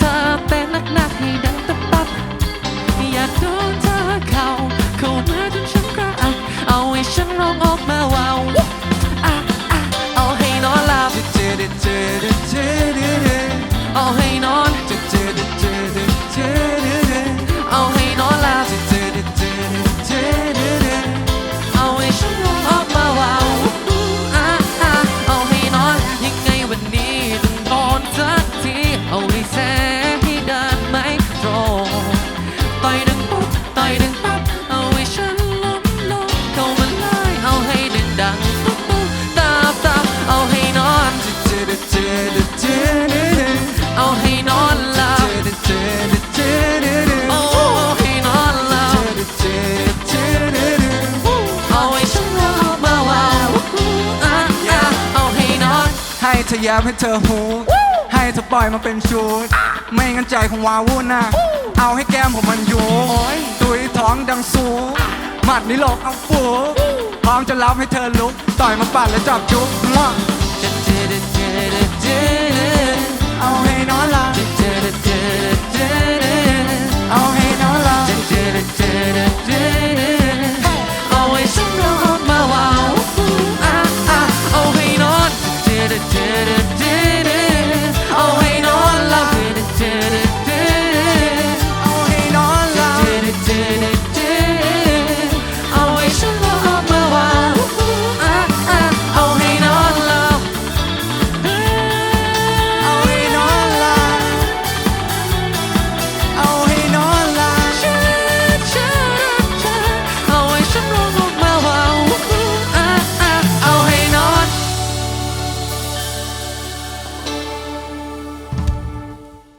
เธอเต้นหนักให้ดังตับตับอยากโดนเธอเข่าเข้ามาจนฉันกระอักเอาให้ฉันร้องออกมาว้าวเอาให้นอนหลับ ทยบให้เธอหูให้เธอปล่อยมาเป็นชูดไม่งั้นใจของวาวุ่นนะเอาให้แก้มผมมันอยู่ตุยท้องดังสูงหมัดนี้หลอกเอาฟูพร้อมจะรับให้เธอลุก ต่อยมาปัดแล้วจับจุกมั่